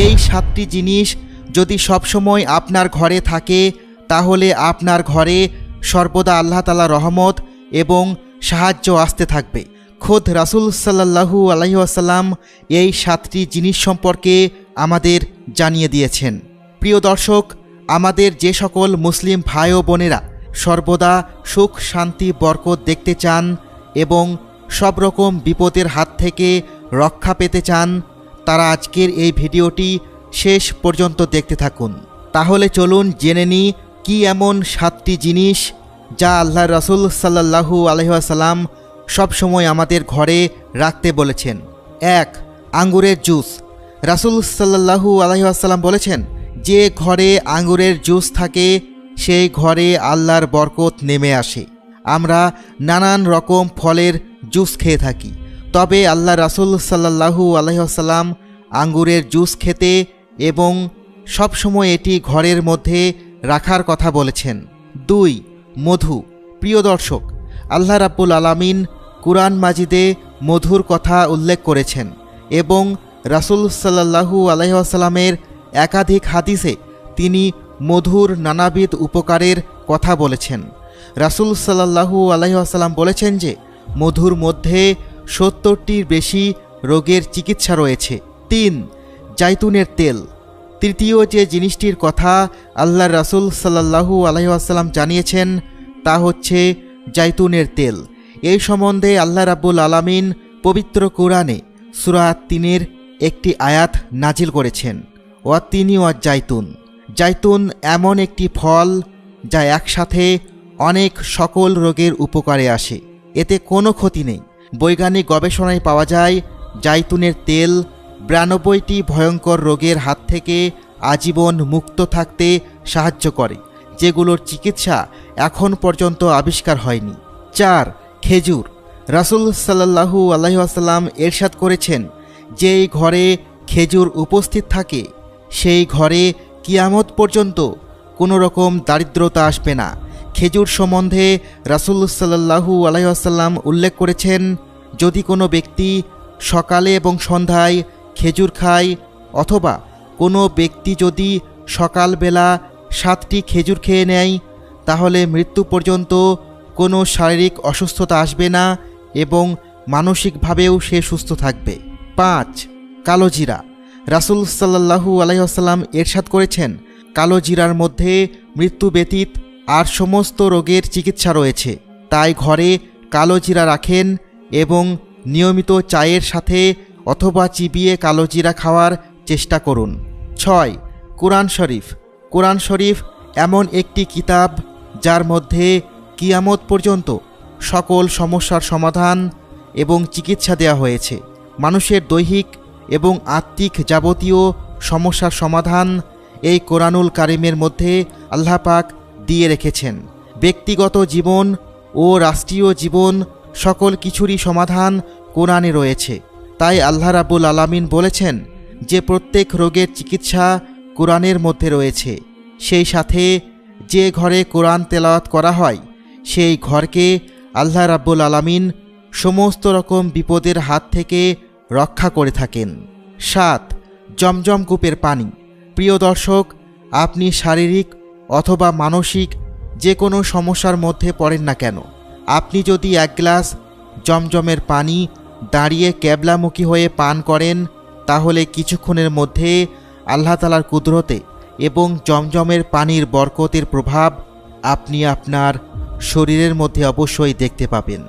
এই সাতটি জিনিস যদি সবসময় আপনার ঘরে থাকে, তাহলে আপনার ঘরে সর্বদা আল্লাহ তালা রহমত এবং সাহায্য আসতে থাকবে। খোদ রাসুল সাল্লাহু আলহিহাসাল্লাম এই সাতটি জিনিস সম্পর্কে আমাদের জানিয়ে দিয়েছেন। প্রিয় দর্শক, আমাদের যে সকল মুসলিম ভাই ও বোনেরা সর্বদা সুখ, শান্তি, বরকত দেখতে চান এবং সব রকম বিপদের হাত থেকে রক্ষা পেতে চান তারা আজকের এই ভিডিওটি শেষ পর্যন্ত দেখতে থাকুন। তাহলে চলুন জেনে নিই কী এমন সাতটি জিনিস যা আল্লাহ রসুল সাল্লাহু আলহাসাল্লাম সবসময় আমাদের ঘরে রাখতে বলেছেন। এক, আঙ্গুরের জুস। রাসুল সাল্লাহু আলহাসাল্লাম বলেছেন, যে ঘরে আঙ্গুরের জুস থাকে, সেই ঘরে আল্লাহর বরকত নেমে আসে। আমরা নানান রকম ফলের জুস খেয়ে থাকি। তবে আল্লাহ রাসুল সাল্লাহু আলহাসাল্লাম আঙ্গুরের জুস খেতে এবং সবসময় এটি ঘরের মধ্যে রাখার কথা বলেছেন। দুই, মধু। প্রিয় দর্শক, আল্লাহ রাব্বুল আলামিন কুরআন মাজিদে মধুর কথা উল্লেখ করেছেন এবং রাসুল সাল্লাহু আলহাসাল্লামের একাধিক হাদিসে তিনি মধুর নানাবিধ উপকারের কথা বলেছেন। রাসুল সাল্লাহু আলহাসাল্লাম বলেছেন যে, মধুর মধ্যে সত্তরটির বেশি রোগের চিকিৎসা রয়েছে। তিন, জাইতুনের তেল। তৃতীয় যে জিনিসটির কথা আল্লাহ রাসুল সাল্লাহু আলহাসাল্লাম জানিয়েছেন, তা হচ্ছে জাইতুনের তেল। এই সম্বন্ধে আল্লাহ রাব্বুল আলামিন পবিত্র কোরআনে সুরাত তিনের একটি আয়াত নাজিল করেছেন। ও তিনি ও জাইতুন। জাইতুন এমন একটি ফল যা একসাথে অনেক সকল রোগের উপকারে আসে। এতে কোনো ক্ষতি নেই। বৈজ্ঞানিক গবেষণায় পাওয়া যায়, জাইতুনের তেল বিরানব্বইটি ভয়ঙ্কর রোগের হাত থেকে আজীবন মুক্ত থাকতে সাহায্য করে, যেগুলোর চিকিৎসা এখন পর্যন্ত আবিষ্কার হয়নি। চার, খেজুর। রাসুল সাল্লাহু আল্লাহাসাল্লাম এরশাদ করেছেন যেই ঘরে খেজুর উপস্থিত থাকে, সেই ঘরে কিয়ামত পর্যন্ত কোনো রকম দারিদ্রতা আসবে না। খেজুর সম্বন্ধে রাসুল সাল্লাহু আলাইসাল্লাম উল্লেখ করেছেন, যদি কোনো ব্যক্তি সকালে এবং সন্ধ্যায় খেজুর খায় অথবা কোনো ব্যক্তি যদি সকালবেলা সাতটি খেজুর খেয়ে নেয়, তাহলে মৃত্যু পর্যন্ত কোনো শারীরিক অসুস্থতা আসবে না এবং মানসিকভাবেও সে সুস্থ থাকবে। পাঁচ, কালো জিরা। রাসুল সাল্লাহু আলাইসাল্লাম এরশাদ করেছেন, কালো জিরার মধ্যে মৃত্যু ব্যতীত আর সমস্ত রোগের চিকিৎসা রয়েছে। তাই ঘরে কালো জিরা রাখেন এবং নিয়মিত চায়ের সাথে অথবা চিবিয়ে কালো জিরা খাওয়ার চেষ্টা করুন। ছয়, কোরআন শরীফ। কোরআন শরীফ এমন একটি কিতাব যার মধ্যে কিয়ামত পর্যন্ত সকল সমস্যার সমাধান এবং চিকিৎসা দেওয়া হয়েছে। মানুষের দৈহিক এবং আত্মিক যাবতীয় সমস্যার সমাধান এই কোরআনুল কারিমের মধ্যে আল্লাহ পাক দিয়ে রেখেছেন। ব্যক্তিগত জীবন ও রাষ্ট্রীয় জীবন সকল কিছুরই সমাধান কোরআনে রয়েছে। তাই আল্লাহ রাবুল আলামিন বলেছেন যে প্রত্যেক রোগের চিকিৎসা কোরআনের মধ্যে রয়েছে। সেই সাথে যে ঘরে কোরআন তেলাওয়াত করা হয়, সেই ঘরকে আল্লাহ রাব্বুল আলামিন সমস্ত রকম বিপদের হাত থেকে রক্ষা করে থাকেন। সাত, জমজম কূপের পানি। প্রিয় দর্শক, আপনি শারীরিক অথবা মানসিক যে কোনো সমস্যার মধ্যে পড়েন না কেন। আপনি যদি এক গ্লাস জমজমের পানি দাঁড়িয়ে ক্যাবলামুখী হয়ে পান করেন, তাহলে কিছুক্ষণের মধ্যে আল্লাহ তালার কুদরতে এবং জমজমের পানির বরকতের প্রভাব আপনি আপনার শরীরের মধ্যে অবশ্যই দেখতে পাবেন।